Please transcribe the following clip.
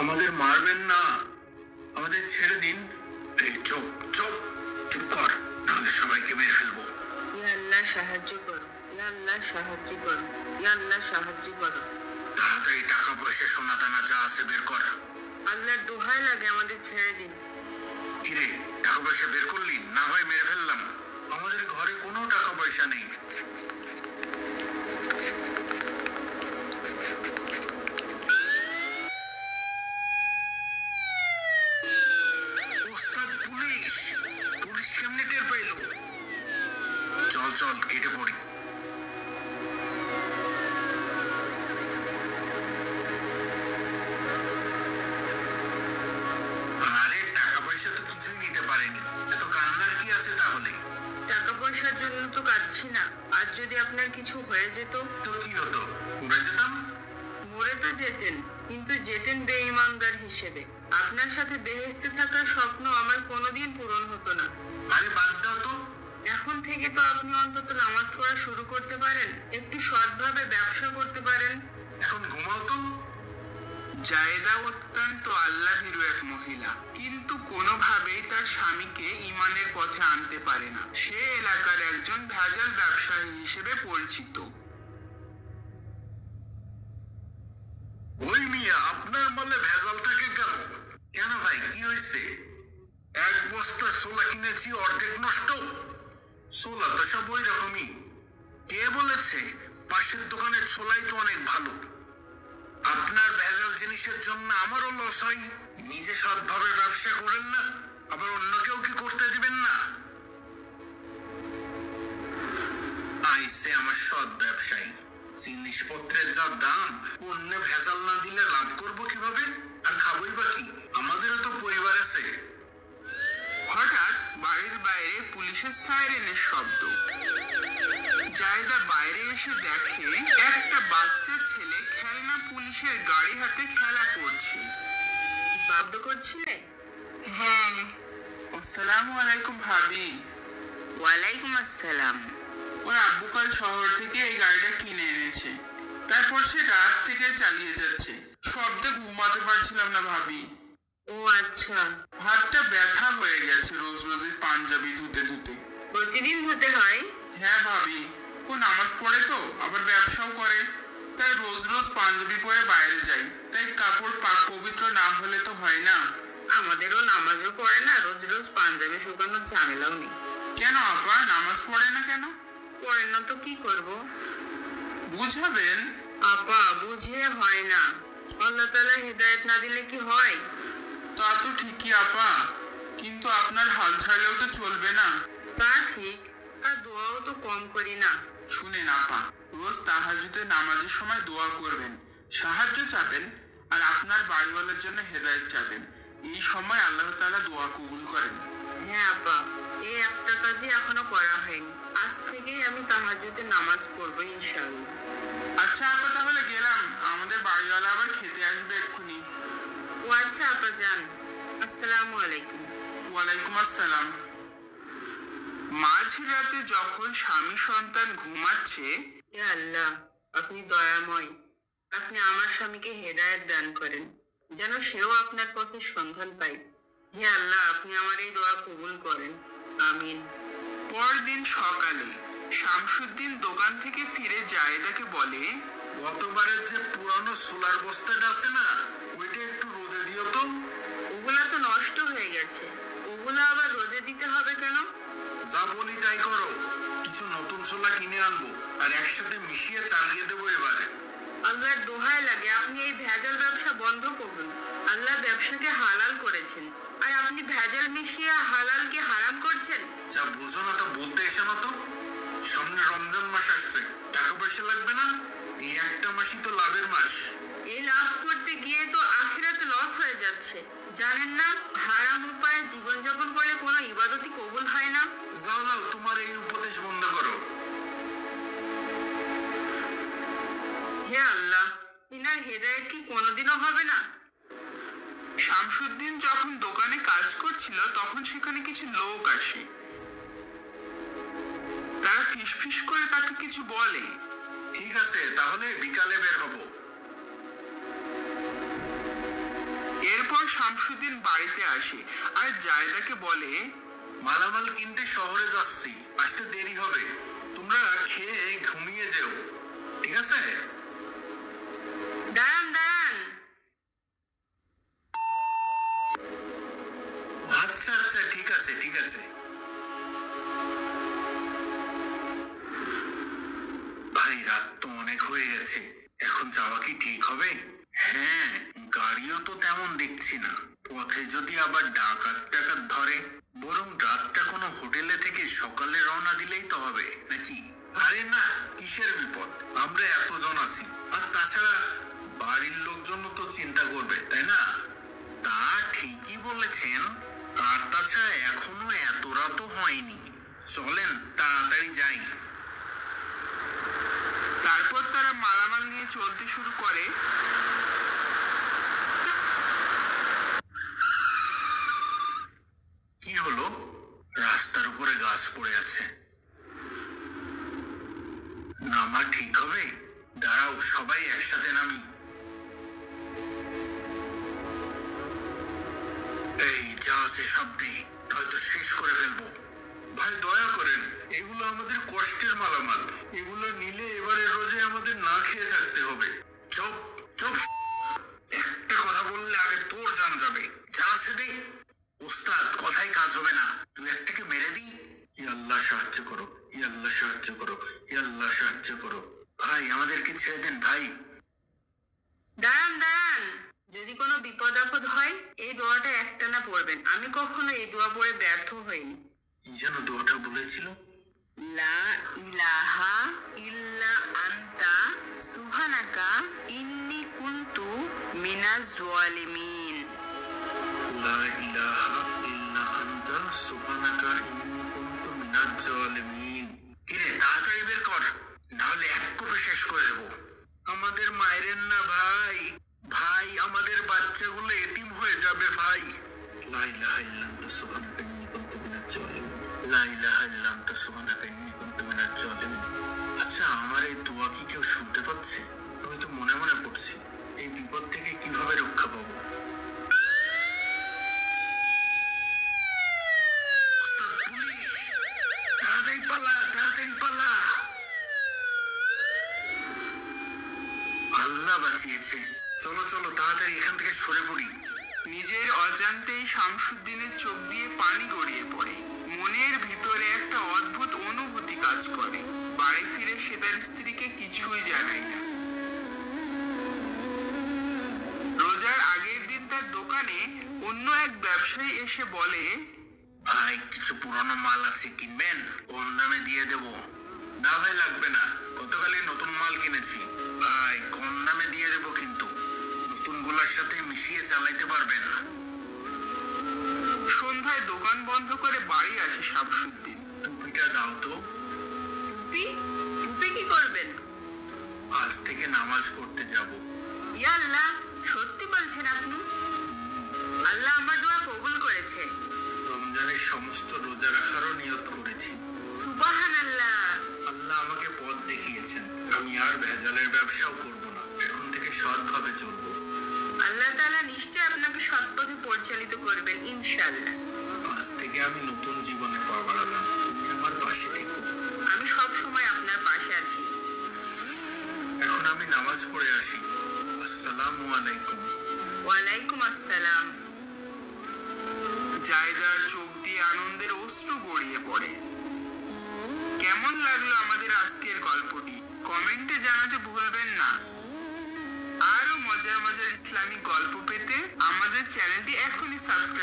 আমাদের মারবেন না। আমাদের ছেড়ে দিন। এই চুপ চুপ চুপ কর। নাহলে সবাইকে মেরে ফেলব। আল্লাহ সাহায্য করো। আল্লাহ সাহায্য করো। আল্লাহ সাহায্য করো। তাড়াতাড়ি টাকা পয়সা সোনা দানা যা আছে বের কর। আল্লাহর দোহাই লাগে আমাদের ছেড়ে দিন। কিরে টাকা পয়সা বের করলি? না হয় মেরে ফেললাম। আমাদের ঘরে কোনো টাকা পয়সা নেই। কেমনে টের পাইলো? চল চল কেটে পড়ি। আরে টাকা পয়সা তো কিছুই নিতে পারেনি। এত কান্নার কি আছে তাহলে? টাকা পয়সার জন্য তো কাঁদছি না। আর যদি আপনার কিছু হয়ে যেত? তো কি হতো? যেতাম? মরে তো যেতেন কিন্তু যেতেন বেঈমানদার হিসেবে। আপনার সাথে বেহেস্তে থাকার স্বপ্ন আমার কোনোদিন পূরণ হতো না। আরে বাদ দাও তো। এখন থেকে তো আপনি অন্তত নামাজ পড়া শুরু করতে পারেন একটু সৎভাবে ব্যবসা করতে পারেন। এখন ঘুমাও তো। জায়েদা অত্যন্ত আল্লাভীরু এক মহিলা কিন্তু কোনোভাবেই তার স্বামীকে ইমানের পথে আনতে পারে না। সে এলাকার একজন ভেজাল ব্যবসায়ী হিসেবে পরিচিত। ওই মিয়া আপনার মালে ভেজাল থাকে কেন? কেন ভাই কি হয়েছে বস্তা ছোলা কিনেছি, অর্ধেক নষ্ট। ছোলা তো সব ওই রকমই। কে বলেছে, পাশের দোকানের ছোলাই তো অনেক ভালো। আপনার ভেজাল জিনিসের জন্য আমারও লস হয়। নিজে সৎভাবে ব্যবসা করেন না, আবার অন্য কেউ কি করতে দিবেন না? আইসে আমার সৎ ব্যবসায়ী। জিনিসপত্রের যা দাম, অন্য ভেজাল না দিলে লাভ করব কীভাবে? আর খাবই বা কি? বাড়ির বাইরে পুলিশের সাইরেনের শব্দ। জায়দা বাইরে এসে দেখে একটা বাচ্চা ছেলে খেলনা পুলিশের গাড়ি হাতে খেলা করছে। বাধ্য করছিলে? হ্যাঁ। আসসালামু আলাইকুম ভাবি। ওয়ালাইকুম আসসালাম। ওর আব্বু কাল শহর থেকে এই গাড়িটা কিনে এনেছে। তারপর সে রাত থেকে চালিয়ে যাচ্ছে। শব্দে ঘুমাতে পারছিলাম না ভাবি। ও আচ্ছা। হাতটা ব্যথা হয়ে গেছে রোজ রোজ এই পাঞ্জাবি ধুতে ধুতে। প্রতিদিন হতে হয়? হ্যাঁ ভাবি ও নামাজ পড়ে তো আবার ব্যবসাও করে। তাই রোজ রোজ পাঞ্জাবি পরে বাইরে যাই। তাই কাপড় পাক পবিত্র না হলে তো হয় না। আমাদেরও নামাজও পড়ে না রোজ রোজ পাঞ্জাবি শুকানোর ঝামেলাও নেই। কেন আপা নামাজ পড়ে না কেন? পড়ে না তো কি করব? বুঝাবেন? আপা বুঝিয়ে হয় না। আল্লাহ তাআলা হেদায়েত না দিলে কি হয়? তা তো ঠিকই আপা। কিন্তু আপনার হাল ছাড়লেও তো চলবে না। তা ঠিক আর দোয়াও তো কম করি না। শুনেন আপা রোজ তাহাজুদের নামাজের সময় দোয়া করবেন সাহায্য চাবেন আর আপনার বাড়িওয়ালার জন্য হেদায়েত চাবেন। এই সময় আল্লাহ তাআলা দোয়া কবুল করেন। হ্যাঁ আপা এই একটা কাজই এখনও করা হয়নি। আজ থেকেই আমি তাহাজ্জুদে নামাজ পড়ব ইনশাআল্লাহ। আচ্ছা আপা তাহলে গেলাম। আমাদের বাড়িওয়ালা আবার খেতে আসবে এক্ষুনি। ও আচ্ছা আপা যান। আসসালামু আলাইকুম। ওয়ালাইকুম আসসালাম। মাঝরাতে যখন স্বামী সন্তান ঘুমাচ্ছে হে আল্লাহ আপনি দয়াময়। আপনি আমার স্বামীকে হেদায়েত দান করেন যেন সেও আপনার পথের সন্ধান পায়। হে আল্লাহ আপনি আমার এই দোয়া কবুল করেন। আমিন। পরদিন সকালে শামসুদ্দিন দোকান থেকে ফিরে জায়েদাকে বলে গতবারের যে পুরানো সোলার বস্তাটা আছে না নষ্ট হয়ে গেছে। ওগুলা আবার রোদে দিতে হবে কেন? যা বলি তাই করো। কিছু নতুন ছোলা কিনে আনব আর একসাথে মিশিয়ে চালিয়ে দেবো এবারে। আল্লাহর দোহাই লাগে আপনি এই ভেজাল ব্যবসা বন্ধ করুন। আল্লাহ ব্যবসাকে হালাল করেছেন। আর আপনি ভেজাল মিশিয়ে হালালকে হারাম করছেন? যা বুঝো না তা বলতে এসে না তো। সামনে রমজান মাস আসছে টাকা পয়সা লাগবে না? এই একটা মাসই তো লাভের মাস। এই লাভ করতে গিয়ে তো আখিরাতে লস হয়ে যাচ্ছে। জানেন না হারাম উপায়ে জীবনযাপন করলে কোনো ইবাদতই কবুল হয় না। যাও যাও তোমার এই উপদেশ বন্ধ করো। হে আল্লাহ ইনার হেদায়েত কি কোনোদিনও হবে না? শামসুদ্দিন যখন দোকানে কাজ করছিল তখন সেখানে কিছু লোক আসে। তারা ফিসফিস করে তাকে কিছু বলে। ঠিক আছে তাহলে বিকালে বের হব। শামসুদ্দিন বাড়িতে আসে। আর জায়দাকে বলে, মালামাল কিনতে শহরে যাচ্ছি, আসতে দেরি হবে। তোমরা খেয়ে ঘুমিয়ে যেও, ঠিক আছে? দেখছি না। পথে যদি আবার ডাকাত টাকাত ধরে, বরং রাতটা কোনো হোটেলে থেকে সকালে রওনা দিলেই তো হবে, নাকি? আরে না, কিসের বিপদ? আমরা এতজন আছি। আর তাছাড়া বাড়ির লোকজন তো চিন্তা করবে, তাই না? তা ঠিকই বলেছেন। আর তাছাড়া এখনও এত রাতও হয়নি। চলেন, তাড়াতাড়ি যাই। তারপর তারা মালামাল নিয়ে চলতে শুরু করে কি হলো উপরে গাছ পড়ে আছে। নামা ঠিক হবে? দাঁড়াও, সবাই একসাথে নামি। এই, যা আছে সব দিই, হয়তো শেষ করে ফেলব। ভাই, দয়া করেন, এগুলো আমাদের কষ্টের মালামাল। এগুলো নিলে এবারে রোজে আমাদের না খেয়ে থাকতে হবে। চুপ চুপ। একটা কথা বললে আগে তোর জান যাবে। যা আছে দে। উস্তাদ কথাই কাজ হবে না। তুই একটাকে মেরে দি ই আল্লাহ সাহায্য করো। ই আল্লাহ সাহায্য করো। ই আল্লাহ সাহায্য করো। ভাই আমাদেরকে ছেড়ে দেন ভাই। দাঁড়ান দাঁড়ান। যদি কোনো বিপদ আপদ হয় এই দোয়াটা একটানা পড়বেন। আমি কখনো এই দোয়া পড়ে ব্যর্থ হইনি। কি যেন দোয়াটা বলেছিল? লা ইলাহা ইল্লা আনতা সুবহানাকা ইন্নি কুনতু মিনাজ জালিমিন লা ইলাহা আনতা লা ইলাহা ইল্লা আনতা সুবহানাকা ইন্নী কুনতু মিনাজ জালিমিন। লা ইলাহা ইল্লা আচ্ছা আমার এই দোয়া কেউ শুনতে পাচ্ছে? আমি তো মনে মনে পড়ছি, এই বিপদ থেকে কীভাবে রক্ষা পাবো ওস্তাদ পুলিশ তাড়াতাড়ি পালা তাড়াতাড়ি পালা আল্লাহ বাঁচিয়েছে। চলো চলো, তাড়াতাড়ি এখান থেকে সরে পড়ি। নিজের অজান্তেই শামসুদ্দিনের চোখ দিয়ে পানি গড়িয়ে পড়ে। মনের ভিতরে একটা অদ্ভুত অনুভূতি কাজ করে। বাড়ি ফিরে সে তার স্ত্রীকে কিছুই জানায় না। রোজার আগের দিন তার দোকানে অন্য এক ব্যবসায়ী এসে বলে, ভাই, কিছু পুরনো মাল আছে কিনবেন? কম দামে দিয়ে দেব। না ভাই, লাগবে না। গতকালই নতুন মাল কিনেছি। ভাই কম দামে দিয়ে দেব কিন্তু। নতুনগুলার সাথে মিশিয়ে চালাইতে পারবেন সন্ধ্যায় দোকান বন্ধ করে বাড়ি আসে শামসুদ্দিন। টুপিটা দাও তো। টুপি? টুপি কি করবেন? আজ থেকে নামাজ পড়তে যাব। ইয়া আল্লাহ সত্যি বলছেন আপনি? আল্লাহ আমার দোয়া কবুল করেছে। রমজানের সমস্ত রোজা রাখারও নিয়ত করেছি। সুবাহান আল্লাহ আল্লাহ আমাকে পথ দেখিয়েছেন। আমি আর ভেজালের ব্যবসাও করব না। এখন থেকে সৎভাবে চলবো। আল্লাহ তাআলা নিশ্চয় আপনাকে সৎপথে পরিচালিত করবেন ইনশাআল্লাহ। আজ থেকে আমি নতুন জীবনে পা বাড়ালাম। তুমি আমার পাশে থেকো। আমি সব সময় আপনার পাশে আছি। এখন আমি নামাজ পড়ে আসি। আসসালামু আলাইকুম। ওয়ালাইকুম আসসালাম। জায়দার চোখ দিয়ে আনন্দের অশ্রু গড়িয়ে পড়ে। কেমন লাগল আমাদের আজকের গল্পটি? কমেন্টে জানাতে ভুলবেন না। আরও মজার মজার ইসলামিক গল্প পেতে আমাদের চ্যানেলটি এখনই সাবস্ক্রাইব